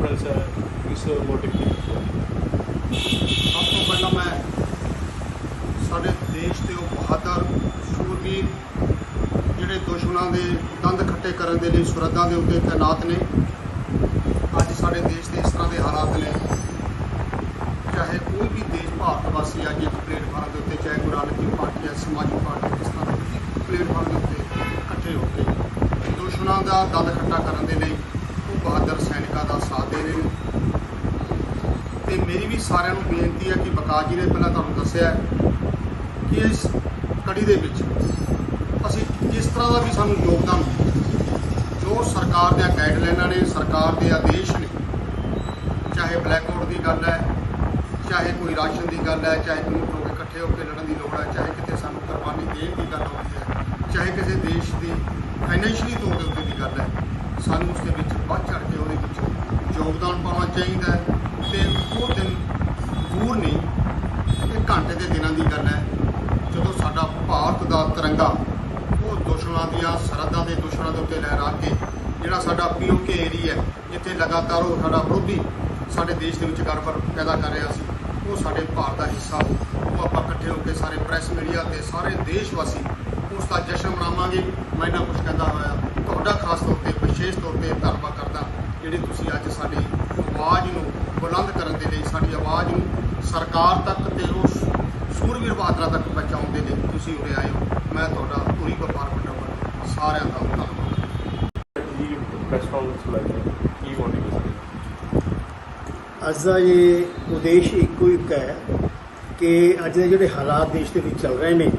ਇਸ ਮੋਟਿਵ ਦੀ ਸਭ ਤੋਂ ਪਹਿਲਾਂ ਮੈਂ ਸਾਡੇ ਦੇਸ਼ ਦੇ ਉਹ ਬਹਾਦਰ ਸੂਰਬੀਰ, ਜਿਹੜੇ ਦੁਸ਼ਮਣਾਂ ਦੇ ਦੰਦ ਖੱਟੇ ਕਰਨ ਦੇ ਲਈ ਸਰਹੱਦਾਂ ਦੇ ਉੱਤੇ ਤਾਇਨਾਤ ਨੇ, ਅੱਜ ਸਾਡੇ ਦੇਸ਼ ਦੇ ਇਸ ਤਰ੍ਹਾਂ ਦੇ ਹਾਲਾਤ ਨੇ, ਚਾਹੇ ਕੋਈ ਵੀ ਦੇਸ਼ ਭਾਰਤ ਵਾਸੀ ਅੱਜ ਇੱਕ ਪਲੇਟਫਾਰਮ ਦੇ ਉੱਤੇ, ਚਾਹੇ ਗੁਰੂ ਨਾਨਕ ਪਾਰਟੀ ਹੈ ਸਮਾਜਿਕ ਪਾਰਟੀ ਕਿਸ ਤਰ੍ਹਾਂ ਦੇ ਪਲੇਟਫਾਰਮ ਦੇ ਉੱਤੇ ਇਕੱਠੇ ਹੋ ਕੇ ਦੁਸ਼ਮਣਾਂ ਦਾ ਦੰਦ ਖੱਟਾ ਕਰਨ ਦੇ ਲਈ ਬਹਾਦਰ ਸੈਨਿਕਾਂ ਦਾ ਸਾਥ ਦੇ ਰਹੇ ਨੇ ਤੇ ਮੇਰੀ ਵੀ ਸਾਰਿਆਂ ਨੂੰ ਬੇਨਤੀ ਹੈ ਕਿ ਬਕਾਜ ਜੀ ਨੇ ਪਹਿਲਾਂ ਤੁਹਾਨੂੰ ਦੱਸਿਆ ਕਿ ਇਸ ਕੜੀ ਦੇ ਵਿੱਚ ਅਸੀਂ ਜਿਸ ਤਰ੍ਹਾਂ ਦਾ ਵੀ ਸਾਨੂੰ ਯੋਗਦਾਨ ਜੋ ਸਰਕਾਰ ਦੀਆਂ ਗਾਈਡਲਾਈਨਾਂ ਨੇ, ਸਰਕਾਰ ਦੇ ਆਦੇਸ਼ ਨੇ, ਚਾਹੇ ਬਲੈਕਆਊਟ ਦੀ ਗੱਲ ਹੈ, ਚਾਹੇ ਕੋਈ ਰਾਸ਼ਨ ਦੀ ਗੱਲ ਹੈ, ਚਾਹੇ ਕੋਈ ਲੋਕ ਇਕੱਠੇ ਹੋ ਕੇ ਲੜਨ ਦੀ ਲੋੜ ਹੈ, ਚਾਹੇ ਕਿਤੇ ਸਾਨੂੰ ਕੁਰਬਾਨੀ ਦੇਣ ਦੀ ਗੱਲ ਆਉਂਦੀ ਹੈ, ਚਾਹੇ ਕਿਸੇ ਦੇਸ਼ ਦੀ ਫਾਈਨੈਂਸ਼ੀਅਲੀ ਤੌਰ ਦੇ ਉੱਤੇ ਦੀ ਗੱਲ ਹੈ ਸਾਨੂੰ ਉਸ ਦੇ ਵਿੱਚ ਵੱਧ ਚੜ ਕੇ ਉਹਦੇ ਵਿੱਚ ਯੋਗਦਾਨ ਪਾਉਣਾ ਚਾਹੀਦਾ ਹੈ। ਤੇ ਉਹ ਦਿਨ ਦੂਰ ਨਹੀਂ ਇਹ ਘੰਟੇ ਦੇ ਦਿਨਾਂ ਦੀ ਗੱਲ ਹੈ। ਜਦੋਂ ਸਾਡਾ ਭਾਰਤ ਦਾ ਤਿਰੰਗਾ, ਉਹ ਦੁਸ਼ਮਣਾਂ ਦੀਆਂ ਸਰਹੱਦਾਂ ਦੇ ਦੁਸ਼ਮਣਾਂ ਦੇ ਉੱਤੇ ਲਹਿਰਾ ਕੇ, ਜਿਹੜਾ ਸਾਡਾ ਪੀਓਕੇ ਏਰੀਆ ਹੈ, ਜਿੱਥੇ ਲਗਾਤਾਰ ਉਹ ਸਾਡਾ ਵਿਰੋਧੀ ਸਾਡੇ ਦੇਸ਼ ਦੇ ਵਿੱਚ ਗੜਬੜ ਪੈਦਾ ਕਰ ਰਿਹਾ ਸੀ, ਉਹ ਸਾਡੇ ਭਾਰਤ ਦਾ ਹਿੱਸਾ ਉਹ ਆਪਾਂ ਇਕੱਠੇ ਹੋ ਕੇ ਸਾਰੇ ਪ੍ਰੈਸ ਮੀਡੀਆ ਤੇ ਸਾਰੇ ਦੇਸ਼ ਵਾਸੀ ਉਸ ਦਾ ਜਸ਼ਨ ਮਨਾਵਾਂਗੇ। ਮੈਂ ਇਹਨਾਂ ਕੁਝ ਕਹਿੰਦਾ ਹੋਇਆ। ਤੁਹਾਡਾ ਖਾਸ ਤੌਰ ਤੇ ਵਿਸ਼ੇਸ਼ ਤੌਰ ਤੇ ਧੰਨਵਾਦ ਕਰਦਾ, ਜਿਹੜੇ ਤੁਸੀਂ ਅੱਜ ਸਾਡੀ ਆਵਾਜ਼ ਨੂੰ ਬੁਲੰਦ ਕਰਨ ਦੇ ਲਈ, ਸਾਡੀ ਆਵਾਜ਼ ਨੂੰ ਸਰਕਾਰ ਤੱਕ ਤੇ ਉਸ ਸੂਰਵੀਰ ਬਾਦਰਾ ਤੱਕ ਪਹੁੰਚਾਉਣ ਦੇ ਲਈ ਤੁਸੀਂ ਉਰੇ ਆਏ ਹੋ। ਮੈਂ ਤੁਹਾਡਾ ਪੂਰੀ ਵਪਾਰ ਮੰਡਲ ਵੱਲੋਂ ਸਾਰਿਆਂ ਦਾ ਧੰਨਵਾਦ। ਪ੍ਰੈਸ ਕਾਨਫਰੰਸ ਬੁਲਾਈ ਕੀ ਮੋਟਿਵ ਅੱਜ ਦਾ ਇਹ ਉਦੇਸ਼ ਇੱਕੋ ਇੱਕ ਹੈ ਕਿ ਅੱਜ ਦੇ ਜਿਹੜੇ ਹਾਲਾਤ ਦੇਸ਼ ਦੇ ਵਿੱਚ ਚੱਲ ਰਹੇ ਨੇ,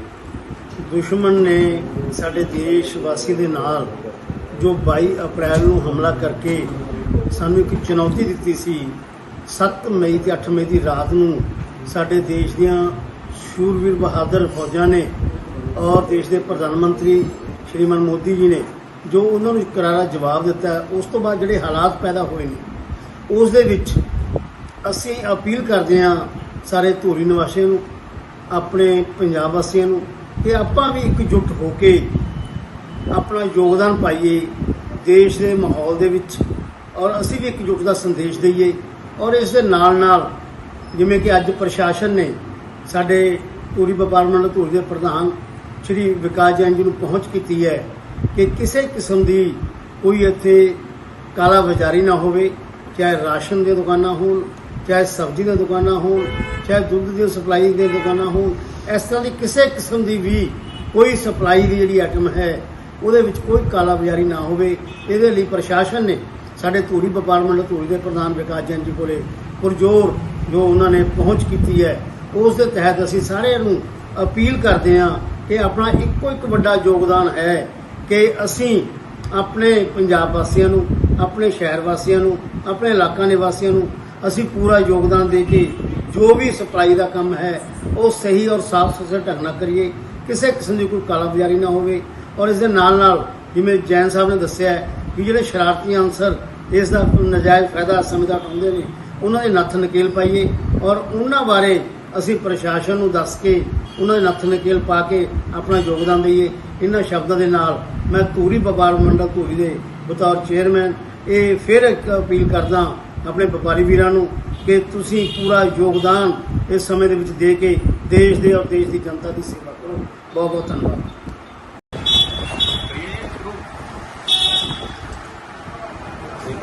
ਦੁਸ਼ਮਣ ਨੇ ਸਾਡੇ ਦੇਸ਼ ਵਾਸੀ ਦੇ ਨਾਲ ਜੋ 22 ਅਪ੍ਰੈਲ ਨੂੰ ਹਮਲਾ ਕਰਕੇ ਸਾਨੂੰ ਇੱਕ ਚੁਣੌਤੀ ਦਿੱਤੀ ਸੀ 7 ਮਈ ਤੇ 8 ਮਈ ਦੀ ਰਾਤ ਨੂੰ ਸਾਡੇ ਦੇਸ਼ ਦੀਆਂ ਸ਼ੂਰਵੀਰ ਬਹਾਦਰ ਫੌਜਾਂ ਨੇ ਔਰ ਦੇਸ਼ ਦੇ ਪ੍ਰਧਾਨ ਮੰਤਰੀ ਸ਼੍ਰੀਮਾਨ ਮੋਦੀ ਜੀ ਨੇ ਜੋ ਉਹਨਾਂ ਨੂੰ ਕਰਾਰਾ ਜਵਾਬ ਦਿੱਤਾ, ਉਸ ਤੋਂ ਬਾਅਦ ਜਿਹੜੇ ਹਾਲਾਤ ਪੈਦਾ ਹੋਏ ਨੇ, ਉਸ ਦੇ ਵਿੱਚ ਅਸੀਂ ਅਪੀਲ ਕਰਦੇ ਹਾਂ ਸਾਰੇ ਧੂਰੀ ਨਿਵਾਸੀਆਂ ਨੂੰ, ਆਪਣੇ ਪੰਜਾਬ ਵਾਸੀਆਂ ਨੂੰ, ਕਿ ਆਪਾਂ ਵੀ ਇਕਜੁੱਟ ਹੋ ਕੇ ਆਪਣਾ ਯੋਗਦਾਨ ਪਾਈਏ ਦੇਸ਼ ਦੇ ਮਾਹੌਲ ਦੇ ਵਿੱਚ ਔਰ ਅਸੀਂ ਵੀ ਇੱਕ ਇਕਜੁੱਟ ਦਾ ਸੰਦੇਸ਼ ਦਈਏ ਔਰ ਇਸ ਦੇ ਨਾਲ ਨਾਲ ਜਿਵੇਂ ਕਿ ਅੱਜ ਪ੍ਰਸ਼ਾਸਨ ਨੇ ਸਾਡੇ ਧੂਰੀ ਵਪਾਰ ਮੰਡਲ ਧੂਰੀ ਦੇ ਪ੍ਰਧਾਨ ਸ਼੍ਰੀ ਵਿਕਾਸ ਜੈਨ ਜੀ ਨੂੰ ਪਹੁੰਚ ਕੀਤੀ ਹੈ ਕਿ ਕਿਸੇ ਕਿਸਮ ਦੀ ਕੋਈ ਇੱਥੇ ਕਾਲਾ ਬਾਜ਼ਾਰੀ ਨਾ ਹੋਵੇ, ਚਾਹੇ ਰਾਸ਼ਨ ਦੀਆਂ ਦੁਕਾਨਾਂ ਹੋਣ, ਚਾਹੇ ਸਬਜ਼ੀ ਦੀਆਂ ਦੁਕਾਨਾਂ ਹੋਣ, ਚਾਹੇ ਦੁੱਧ ਦੀ ਸਪਲਾਈ ਦੀਆਂ ਦੁਕਾਨਾਂ ਹੋਣ, ਇਸ ਤਰ੍ਹਾਂ ਦੀ ਕਿਸੇ ਕਿਸਮ ਦੀ ਵੀ ਕੋਈ ਸਪਲਾਈ ਦੀ ਜਿਹੜੀ ਆਈਟਮ ਹੈ ਉਹਦੇ ਵਿੱਚ ਕੋਈ ਕਾਲਾ ਬਾਜ਼ਾਰੀ ਨਾ ਹੋਵੇ। ਇਹਦੇ ਲਈ ਪ੍ਰਸ਼ਾਸਨ ਨੇ ਸਾਡੇ ਧੂਰੀ ਵਪਾਰ ਮੰਡਲ, ਧੂਰੀ ਦੇ ਪ੍ਰਧਾਨ ਵਿਕਾਸ ਜੈਨ ਜੀ ਕੋਲੇ ਪੁਰਜੋਰ ਜੋ ਉਹਨਾਂ ਨੇ ਪਹੁੰਚ ਕੀਤੀ ਹੈ, ਉਸ ਦੇ ਤਹਿਤ ਅਸੀਂ ਸਾਰਿਆਂ ਨੂੰ ਅਪੀਲ ਕਰਦੇ ਹਾਂ ਕਿ ਆਪਣਾ ਇੱਕੋ ਇੱਕ ਵੱਡਾ ਯੋਗਦਾਨ ਹੈ ਕਿ ਅਸੀਂ ਆਪਣੇ ਪੰਜਾਬ ਵਾਸੀਆਂ ਨੂੰ, ਆਪਣੇ ਸ਼ਹਿਰ ਵਾਸੀਆਂ ਨੂੰ, ਆਪਣੇ ਇਲਾਕਾ ਨਿਵਾਸੀਆਂ ਨੂੰ ਅਸੀਂ ਪੂਰਾ ਯੋਗਦਾਨ ਦੇ ਕੇ ਜੋ ਵੀ ਸਪਲਾਈ ਦਾ ਕੰਮ ਹੈ, ਉਹ ਸਹੀ ਔਰ ਸਾਫ਼ ਸੁਥਰੇ ਢੰਗ ਨਾਲ ਕਰੀਏ। ਕਿਸੇ ਕਿਸਮ ਦੀ ਕੋਈ ਕਾਲਾਬਾਜ਼ਾਰੀ ਨਾ ਹੋਵੇ। ਔਰ ਇਸ ਦੇ ਨਾਲ ਨਾਲ ਜਿਵੇਂ ਜੈਨ ਸਾਹਿਬ ਨੇ ਦੱਸਿਆ ਹੈ ਕਿ ਜਿਹੜੇ ਸ਼ਰਾਰਤੀ ਅਨਸਰ ਇਸ ਦਾ ਨਜਾਇਜ਼ ਫਾਇਦਾ ਸਮਝਦਾ ਉਠਾਉਂਦੇ ਨੇ, ਉਹਨਾਂ ਦੇ ਨੱਥ ਨਕੇਲ ਪਾਈਏ ਔਰ ਉਹਨਾਂ ਬਾਰੇ ਅਸੀਂ ਪ੍ਰਸ਼ਾਸਨ ਨੂੰ ਦੱਸ ਕੇ ਉਹਨਾਂ ਦੇ ਨੱਥ ਨਕੇਲ ਪਾ ਕੇ ਆਪਣਾ ਯੋਗਦਾਨ ਦਈਏ। ਇਹਨਾਂ ਸ਼ਬਦਾਂ ਦੇ ਨਾਲ ਮੈਂ ਧੂਰੀ ਵਪਾਰ ਮੰਡਲ ਧੂਰੀ ਦੇ ਬਤੌਰ ਚੇਅਰਮੈਨ ਇਹ ਫਿਰ ਇੱਕ ਅਪੀਲ ਕਰਦਾ ਆਪਣੇ ਵਪਾਰੀ ਵੀਰਾਂ ਨੂੰ ਕਿ ਤੁਸੀਂ ਪੂਰਾ ਯੋਗਦਾਨ ਇਸ ਸਮੇਂ ਦੇ ਵਿੱਚ ਦੇ ਕੇ ਦੇਸ਼ ਦੇ ਔਰ ਦੇਸ਼ ਦੀ ਜਨਤਾ ਦੀ ਸੇਵਾ ਕਰੋ। ਬਹੁਤ ਬਹੁਤ ਧੰਨਵਾਦ।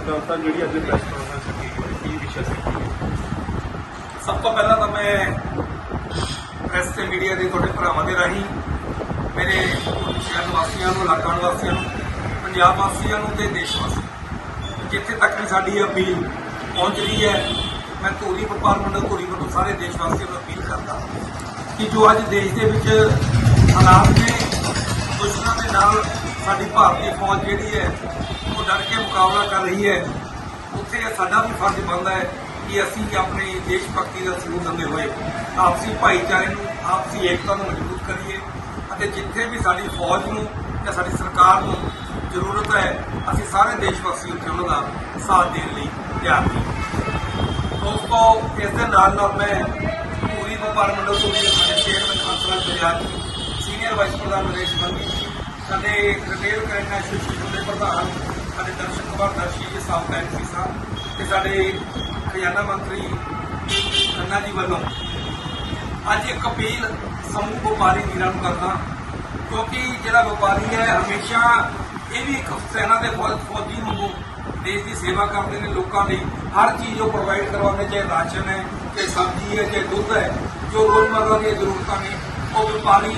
ਇੱਕ ਜਿਹੜੀ ਅੱਜ ਪ੍ਰੈਸ ਕਾਨਫਰੰਸ ਕੀਤੀ ਕੀ ਵਿਸ਼ਾ ਸੀ? ਸਭ ਤੋਂ ਪਹਿਲਾਂ ਤਾਂ ਮੈਂ ਪ੍ਰੈਸ ਤੇ ਮੀਡੀਆ ਦੇ ਤੁਹਾਡੇ ਭਰਾਵਾਂ ਦੇ ਰਾਹੀਂ, ਮੇਰੇ ਸ਼ਹਿਰ ਵਾਸੀਆਂ ਨੂੰ ਇਲਾਕਾ ਵਾਸੀਆਂ ਨੂੰ, ਪੰਜਾਬ ਵਾਸੀਆਂ ਨੂੰ ਤੇ ਦੇਸ਼ ਵਾਸੀਆਂ ਨੂੰ, ਜਿੱਥੇ ਤੱਕ ਵੀ ਸਾਡੀ ਅਪੀਲ ਪਹੁੰਚ ਰਹੀ ਹੈ, ਮੈਂ ਧੂਰੀ ਵਪਾਰ ਮੰਡਲ, ਧੂਰੀ ਵੱਲੋਂ ਸਾਰੇ ਦੇਸ਼ ਵਾਸੀਆਂ ਨੂੰ ਅਪੀਲ ਕਰਦਾ ਕਿ ਜੋ ਅੱਜ ਦੇਸ਼ ਦੇ ਵਿੱਚ ਹਾਲਾਤ ਨੇ, ਦੁਸ਼ਮਣਾਂ ਦੇ ਨਾਲ ਸਾਡੀ ਭਾਰਤੀ ਫੌਜ ਜਿਹੜੀ ਹੈ, ਉਹ ਡਟ ਕੇ ਮੁਕਾਬਲਾ ਕਰ ਰਹੀ ਹੈ। ਉੱਥੇ ਸਾਡਾ ਵੀ ਫਰਜ਼ ਬਣਦਾ ਹੈ ਕਿ ਅਸੀਂ ਆਪਣੇ ਦੇਸ਼ ਭਗਤੀ ਦਾ ਸਬੂਤ ਦਿੰਦੇ ਹੋਏ ਆਪਸੀ ਭਾਈਚਾਰੇ ਨੂੰ, ਆਪਸੀ ਏਕਤਾ ਨੂੰ ਮਜ਼ਬੂਤ ਕਰੀਏ ਅਤੇ ਜਿੱਥੇ ਵੀ ਸਾਡੀ ਫੌਜ ਨੂੰ ਜਾਂ ਸਾਡੀ ਸਰਕਾਰ ਨੂੰ ਜ਼ਰੂਰਤ ਹੈ, ਅਸੀਂ ਸਾਰੇ ਦੇਸ਼ ਵਾਸੀ ਉੱਥੇ ਉਹਨਾਂ ਦਾ ਸਾਥ ਦੇਣ ਲਈ ਤਿਆਰ ਹਾਂ। ਦੋਸਤੋ, ਇਸ ਦੇ ਨਾਲ ਨਾਲ ਮੈਂ ਪੂਰੀ ਵਪਾਰ ਮੰਡਲ ਤੋਂ ਵੀ ਸਾਡੇ chairman Hansraj Bajaj senior vice ਪ੍ਰਧਾਨ ਨਰੇਸ਼ ਬੰਦੀ ਸਾਡੇ ਰਿਟੇਲ ਕ੍ਰੈਡਿਟ ਐਸੋਸੀਏਸ਼ਨ ਦੇ ਪ੍ਰਧਾਨ ਸਾਡੇ ਦਰਸ਼ਨ ਕੁਮਾਰ ਦਰਸ਼ੀ ਜੀ ਸਾਫ਼ ਸਾਹਿਬ ਤੇ ਸਾਡੇ ਖਜ਼ਾਨਾ ਮੰਤਰੀ ਖੰਨਾ ਜੀ ਵੱਲੋਂ ਅੱਜ ਇੱਕ ਅਪੀਲ ਸਮੂਹ ਵਪਾਰੀ ਵੀਰਾਂ ਨੂੰ ਕਰਦਾ ਕਿਉਂਕਿ ਜਿਹੜਾ ਵਪਾਰੀ ਹੈ, ਹਮੇਸ਼ਾ ਇਹ ਵੀ ਇੱਕ ਸੈਨਾ ਦੇ ਫੌਜ, ਫੌਜੀ ਵਾਂਗੂ ਦੇਸ਼ ਦੀ ਸੇਵਾ ਕਰਦੇ ਨੇ, ਲੋਕਾਂ ਲਈ ਹਰ ਚੀਜ਼ ਉਹ ਪ੍ਰੋਵਾਈਡ ਕਰਵਾਉਂਦੇ ਚਾਹੇ ਰਾਸ਼ਨ ਹੈ, ਚਾਹੇ ਸਬਜ਼ੀ ਹੈ, ਚਾਹੇ ਦੁੱਧ ਹੈ, ਜੋ ਰੋਜ਼ਮਰਰਾ ਦੀਆਂ ਜ਼ਰੂਰਤਾਂ ਨੇ, ਉਹ ਵਪਾਰੀ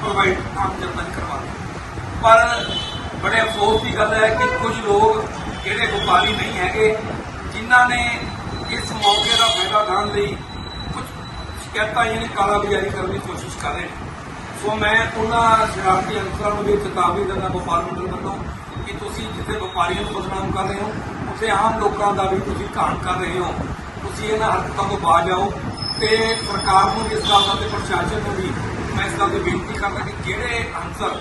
ਪ੍ਰੋਵਾਈਡ ਆਮ ਜਨਤਾ ਨੂੰ ਕਰਵਾਉਂਦੇ ਪਰ ਬੜੇ ਅਫਸੋਸ ਦੀ ਗੱਲ ਹੈ ਕਿ ਕੁਝ ਲੋਕ ਜਿਹੜੇ ਵਪਾਰੀ ਨਹੀਂ ਹੈਗੇ, ਜਿਨ੍ਹਾਂ ਨੇ ਇਸ ਮੌਕੇ ਦਾ ਫਾਇਦਾ ਉਠਾਉਣ ਲਈ ਕੁਝ ਸ਼ਿਕਾਇਤਾਂ ਯਾਨੀ ਕਾਲਾ ਬਾਜ਼ਾਰੀ ਕਰਨ ਦੀ ਕੋਸ਼ਿਸ਼ ਕਰ ਰਹੇ ਨੇ। ਸੋ ਮੈਂ ਉਹਨਾਂ ਸ਼ਰਾਰਤੀ ਅਨਸਰਾਂ ਨੂੰ ਵੀ ਚੇਤਾਵਨੀ ਦਿੰਦਾ ਵਪਾਰ ਮੰਡਲ ਵੱਲੋਂ ਕਿ ਤੁਸੀਂ ਜਿੱਥੇ ਵਪਾਰੀਆਂ ਨੂੰ ਬਦਨਾਮ ਕਰ ਰਹੇ ਹੋ, ਉੱਥੇ ਆਮ ਲੋਕਾਂ ਦਾ ਵੀ ਤੁਸੀਂ ਘਾਣ ਕਰ ਰਹੇ ਹੋ। ਤੁਸੀਂ ਇਹਨਾਂ ਹਰਕਤਾਂ ਤੋਂ ਬਾਜ ਆਓ ਤੇ ਸਰਕਾਰ ਨੂੰ ਇਸ ਗੱਲ ਦਾ ਤੇ ਪ੍ਰਸ਼ਾਸਨ ਨੂੰ ਵੀ ਮੈਂ ਇਸ ਗੱਲ ਦੀ ਬੇਨਤੀ ਕਰਦਾ ਕਿ ਜਿਹੜੇ ਅਨਸਰ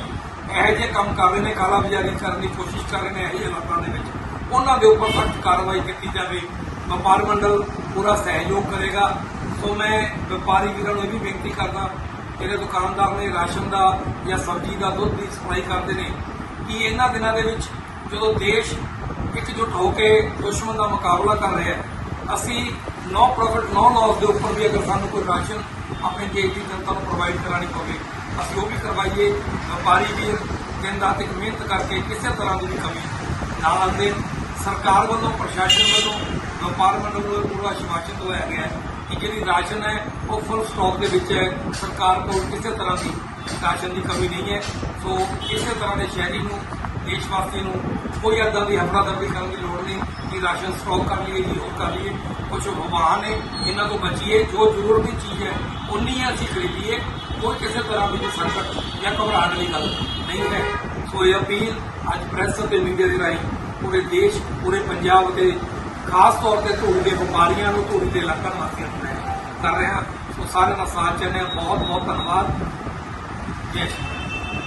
ਇਹੋ ਜਿਹੇ ਕੰਮ ਕਰ ਰਹੇ ਨੇ, ਕਾਲਾ ਬਾਜ਼ਾਰੀ ਕਰਨ ਦੀ ਕੋਸ਼ਿਸ਼ ਕਰ ਰਹੇ ਨੇ ਇਹੋ ਜਿਹੇ ਹਾਲਾਤਾਂ ਦੇ ਵਿੱਚ। ਉਹਨਾਂ ਦੇ ਉੱਪਰ ਸਖਤ ਕਾਰਵਾਈ ਕੀਤੀ ਜਾਵੇ। ਵਪਾਰ ਮੰਡਲ ਪੂਰਾ ਸਹਿਯੋਗ ਕਰੇਗਾ। ਸੋ ਮੈਂ ਵਪਾਰੀ ਵੀਰਾਂ ਨੂੰ ਇਹ ਵੀ ਬੇਨਤੀ ਕਰਦਾ, ਜਿਹੜੇ ਦੁਕਾਨਦਾਰ ਨੇ ਰਾਸ਼ਨ ਦਾ ਜਾਂ ਸਬਜ਼ੀ ਦਾ ਦੁੱਧ ਦੀ ਸਪਲਾਈ ਕਰਦੇ ਨੇ, ਕਿ ਇਹਨਾਂ ਦਿਨਾਂ ਦੇ ਵਿੱਚ ਜਦੋਂ ਦੇਸ਼ ਇਕਜੁੱਟ ਹੋ ਕੇ ਦੁਸ਼ਮਣ ਦਾ ਮੁਕਾਬਲਾ ਕਰ ਰਿਹਾ ਹੈ, ਅਸੀਂ ਨੋ ਪ੍ਰੋਫਿਟ ਨੋ ਲਾਸ ਦੇ ਉੱਪਰ ਵੀ ਅਗਰ ਸਾਨੂੰ ਕੋਈ ਰਾਸ਼ਨ ਆਪਣੇ ਦੇਸ਼ ਦੀ ਜਨਤਾ ਨੂੰ ਪ੍ਰੋਵਾਈਡ ਕਰਾਣੀ ਪਵੇ ਅਸੀਂ ਉਹ ਵੀ ਕਰਵਾਈਏ। ਵਪਾਰੀ ਵੀਰ ਕਹਿੰਦਾ ਰਾਤ ਮਿਹਨਤ ਕਰਕੇ ਕਿਸੇ ਤਰ੍ਹਾਂ ਦੀ ਵੀ ਕਮੀ ਨਾ ਆਉਂਦੇ। ਸਰਕਾਰ ਵੱਲੋਂ, ਪ੍ਰਸ਼ਾਸਨ ਵੱਲੋਂ, ਵਪਾਰ ਮੰਡਲ ਵੱਲੋਂ ਪੂਰਾ ਆਸ਼ਵਾਸਨ ਦਵਾਇਆ ਗਿਆ ਕਿ ਜਿਹੜੀ ਰਾਸ਼ਨ ਹੈ, ਉਹ ਫੁੱਲ ਸਟਾਕ ਦੇ ਵਿੱਚ ਹੈ। ਸਰਕਾਰ ਕੋਲ ਕਿਸੇ ਤਰ੍ਹਾਂ ਦੀ ਰਾਸ਼ਨ ਦੀ ਕਮੀ ਨਹੀਂ ਹੈ। ਸੋ ਕਿਸੇ ਤਰ੍ਹਾਂ ਦੇ ਸ਼ਹਿਰੀ ਨੂੰ ਦੇਸ਼ ਵਾਸੀ ਨੂੰ ਕੋਈ ਏਦਾਂ ਦੀ ਹਫੜਾ ਦਫੜੀ ਕਰਨ ਦੀ ਲੋੜ ਨਹੀਂ ਕਿ ਰਾਸ਼ਨ ਸਟਾਕ ਕਰ ਲਈਏ ਜੀ ਉਹ ਕਰ ਲਈਏ। ਕੁਝ ਵਬਾਹ ਨੇ ਇਹਨਾਂ ਤੋਂ ਬਚੀਏ, ਜੋ ਜ਼ਰੂਰ ਦੀ ਚੀਜ਼ ਹੈ, ਉਨੀ ਅਸੀਂ ਖਰੀਦੀਏ। ਕੋਈ ਕਿਸੇ ਤਰ੍ਹਾਂ ਦੀ ਕੋਈ ਸੰਕਟ ਜਾਂ ਘਬਰਾਹਟ ਵਾਲੀ ਗੱਲ ਨਹੀਂ ਹੈ। ਸੋ ਇਹ ਅਪੀਲ ਅੱਜ ਪ੍ਰੈਸ ਅਤੇ ਮੀਡੀਆ ਦੇ ਰਾਹੀਂ ਪੂਰੇ ਦੇਸ਼, ਪੂਰੇ ਪੰਜਾਬ ਦੇ ਖਾਸ ਤੌਰ ਤੇ ਧੂੜੀ ਦੇ ਵਪਾਰੀਆਂ ਨੂੰ ਧੂੜੀ ਦੇ ਇਲਾਕਾ ਵਾਸੀਆਂ ਨੂੰ ਮੈਂ ਕਰ ਰਿਹਾ ਸੋ ਸਾਰਿਆਂ ਦਾ ਸਾਥ ਚਾਹੁੰਦੇ ਹਾਂ। ਬਹੁਤ ਬਹੁਤ ਧੰਨਵਾਦ। ਜੈ ਸ਼੍ਰੀ